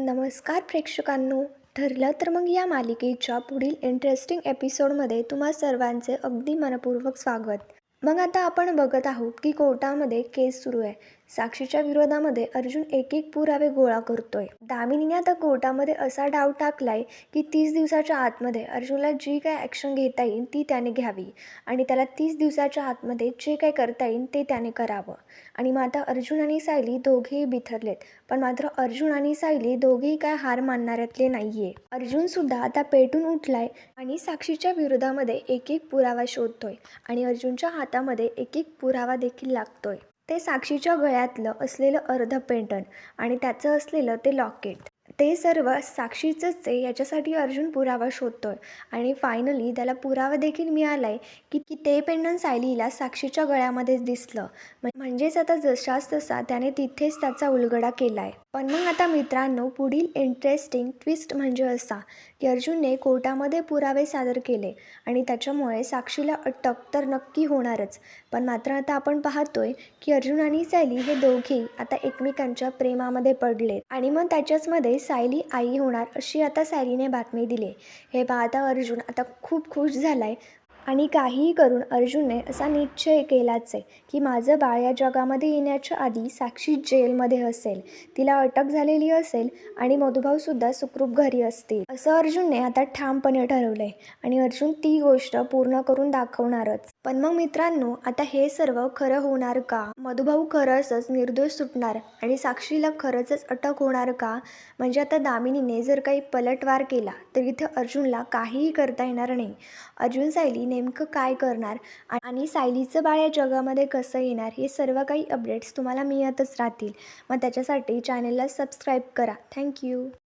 नमस्कार प्रेक्षकांनो. ठरलं तर मग या मालिकेच्या पुढील इंटरेस्टिंग एपिसोडमध्ये तुम्हा सर्वांचे अगदी मनपूर्वक स्वागत. मग आता आपण बघत आहोत की कोर्टामध्ये केस सुरू आहे. साक्षीच्या विरोधामध्ये अर्जुन एक एक पुरावे गोळा करतोय. दामिनीने आता कोर्टामध्ये असा डाव टाकलाय की तीस दिवसाच्या आतमध्ये अर्जुनला जी काय ॲक्शन घेता येईल ती त्याने घ्यावी आणि त्याला तीस दिवसाच्या आतमध्ये जे काय करता येईल ते त्याने करावं. आणि मग आता अर्जुन आणि सायली दोघेही बिथरलेत पण मात्र अर्जुन आणि सायली दोघेही काय हार मानणाऱ्यातले नाहीये. अर्जुन सुद्धा आता पेटून उठलाय आणि साक्षीच्या विरोधामध्ये एक एक पुरावा शोधतोय आणि अर्जुनच्या हातामध्ये एक एक पुरावा देखील लागतोय. ते साक्षीच्या गळ्यातलं असलेलं अर्ध पेंटन आणि त्याचं असलेलं ते लॉकेट. ते सर्व साक्षीचंच आहे याच्यासाठी अर्जुन पुरावा शोधतोय आणि फायनली त्याला पुरावा देखील मिळालाय की की ते पेंडन सायलीला साक्षीच्या गळ्यामध्येच दिसलं. म्हणजे, म्हणजेच आता जसाच तसा त्याने तिथेच त्याचा उलगडा केलाय. पण मग आता मित्रांनो पुढील इंटरेस्टिंग ट्विस्ट म्हणजे असा की अर्जुनने कोर्टामध्ये पुरावे सादर केले आणि त्याच्यामुळे साक्षीला अटक तर नक्की होणारच. पण मात्र आता आपण पाहतोय की अर्जुन आणि सायली हे दोघे आता एकमेकांच्या प्रेमामध्ये पडले आणि मग त्याच्याचमध्ये सायली आई होणार अशी आता सायलीने बातमी दिली. हे पाहता अर्जुन आता खूप खुश झालाय आणि काहीही करून अर्जुनने असा निश्चय केलाच आहे की माझं बाळ या जगामध्ये येण्याच्या आधी साक्षी जेलमध्ये असेल. तिला अटक झालेली असेल आणि मधुभाऊसुद्धा सुखरूप घरी असतील. असं अर्जुनने आता ठामपणे ठरवलं आहे आणि अर्जुन ती गोष्ट पूर्ण करून दाखवणारच. पण मग मित्रांनो आता हे सर्व खरं होणार का? मधुभाऊ खरंच निर्दोष सुटणार आणि साक्षीला खरंच अटक होणार का? म्हणजे आता दामिनीने जर काही पलटवार केला तर इथे अर्जुनला काहीही करता येणार नाही. अर्जुन सायली नेमकं काय करणार? आणि सायलीचं बाळ या जगामध्ये कसं येणार? हे सर्व काही अपडेट्स तुम्हाला मिळतच राहतील. मग त्याच्यासाठी चॅनलला सबस्क्राईब करा. थँक्यू